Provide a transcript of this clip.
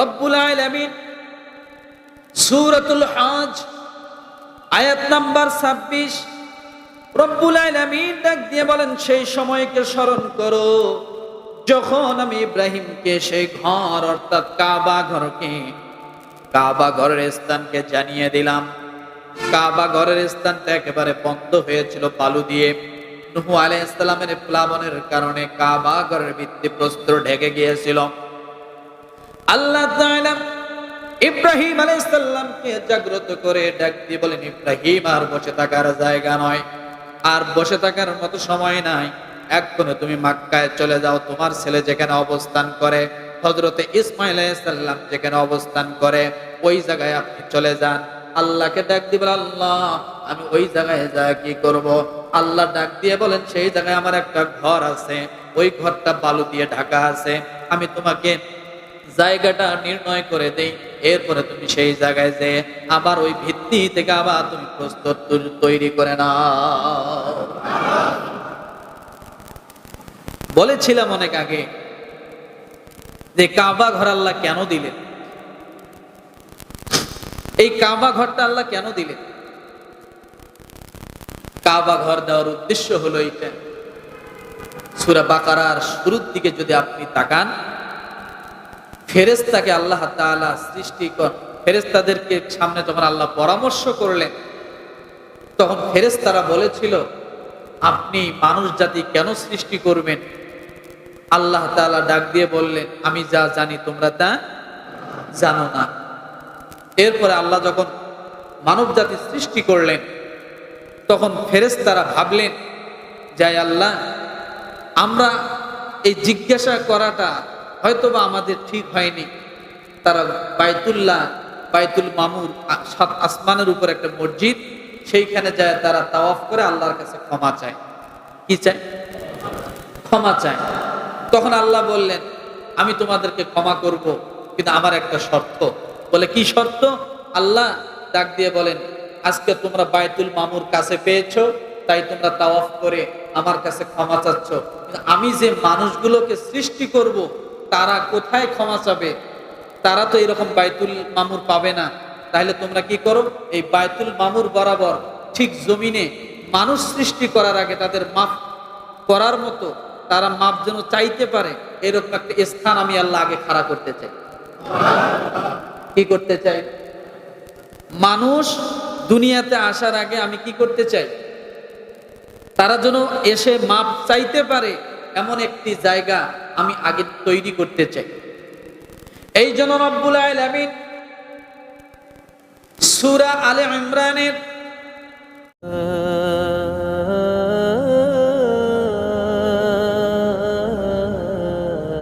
রব্বুল আলামিন সূরাতুল হজ, আয়াত নাম্বার 26 রব্বুল আলামিন ডাক দিয়ে বলেন, সেই সময়কে স্মরণ করো, যখন আমি ইব্রাহিমকে সেই ঘর, অর্থাৎ কাবা ঘরকে, কাবা ঘরের স্থানকে জানিয়ে দিলাম। কাবা ঘরের স্থানটা একেবারে বন্ধ হয়েছিল বালু দিয়ে। নুহু আলাইহিস সালামের প্লাবনের কারণে কাবা ঘরের ভিত্তিপ্রস্তর ঢেকে গিয়েছিল। আল্লাহ ইব্রাহিম আলাইহিস সালামকে জাগ্রত করে ডাক দিয়ে বলেন, ইব্রাহিম, আর বসে থাকার জায়গা নয়। আর বসে থাকার মতো সময় নাই। এক্ষণে তুমি মাক্কায় চলে যাও। তোমার ছেলে যেখানে অবস্থান করে হজরতে ইসমাইল সাল্লাম যেখানে অবস্থান করে, ওই জায়গায় আপনি চলে যান। আল্লাহকে ডাক দিয়ে দিবেন আল্লাহ, আমি ওই জায়গায় যা কি করব? আল্লাহ ডাক দিয়ে বলেন, সেই জায়গায় আমার একটা ঘর আছে। ওই ঘরটা বালু দিয়ে ঢাকা আছে। আমি তোমাকে জায়গাটা নির্ণয় করে দেই, এরপরে তুমি সেই জায়গায় যে আবার ওই ভিত্তি থেকে আবার তুমি প্রস্তুত তৈরি করে নাও। বলেছিলাম অনেক আগে যে কাবা ঘর আল্লাহ কেন দিলেন? এই কাবা ঘরটা আল্লাহ কেন দিলেন? কাবা ঘর দেওয়ার উদ্দেশ্য হলো এইটা। সুরা বাকারার শুরুর দিকে যদি আপনি তাকান ফেরেস্তাকে আল্লাহ তাআলা সৃষ্টি কর। ফেরেস্তাদেরকে সামনে যখন আল্লাহ পরামর্শ করলেন, তখন ফেরেস্তারা বলেছিল, আপনি মানুষ জাতি কেন সৃষ্টি করবেন? আল্লাহ তাআলা ডাক দিয়ে বললেন, আমি যা জানি তোমরা তা জানো না। এরপরে আল্লাহ যখন মানব জাতি সৃষ্টি করলেন, তখন ফেরেস্তারা ভাবলেন, যাই আল্লাহ, আমরা এই জিজ্ঞাসা করাটা হয়তোবা আমাদের ঠিক হয়নি। তারা বাইতুল্লাহ, বাইতুল মামুর সাত আসমানের উপর একটা মসজিদ, সেইখানে যায় তারা তাওয়াফ করে আল্লাহর কাছে ক্ষমা চায়। কি চায়? ক্ষমা চায়। তখন আল্লাহ বললেন, আমি তোমাদেরকে ক্ষমা করব, কিন্তু আমার একটা শর্ত। বলে, কি শর্ত? আল্লাহ ডাক দিয়ে বলেন, আজকে তোমরা বাইতুল মামুর কাছে পেয়েছ, তাই তোমরা তাওয়াফ করে আমার কাছে ক্ষমা চাচ্ছ। আমি যে মানুষগুলোকে সৃষ্টি করব তারা কোথায় ক্ষমা চাবে? তারা তো এরকম বাইতুল মামুর পাবে না। তাহলে তোমরা কি করো? এই বাইতুল মামুর বরাবর ঠিক জমিনে মানুষ সৃষ্টি করার আগে তাদের মাফ করার মতো তারা মাপ যেন চাইতে পারে, এরকম একটা স্থান আমি আল্লাহ আগে খাড়া করতে চাই। কি করতে চাই? মানুষ দুনিয়াতে আসার আগে আমি কি করতে চাই? তারা যেন এসে মাপ চাইতে পারে এমন একটি জায়গা আমি আগে তৈরি করতে চাই। এই জন্য রব্বুল আলমিন সুরা আলে ইমরানের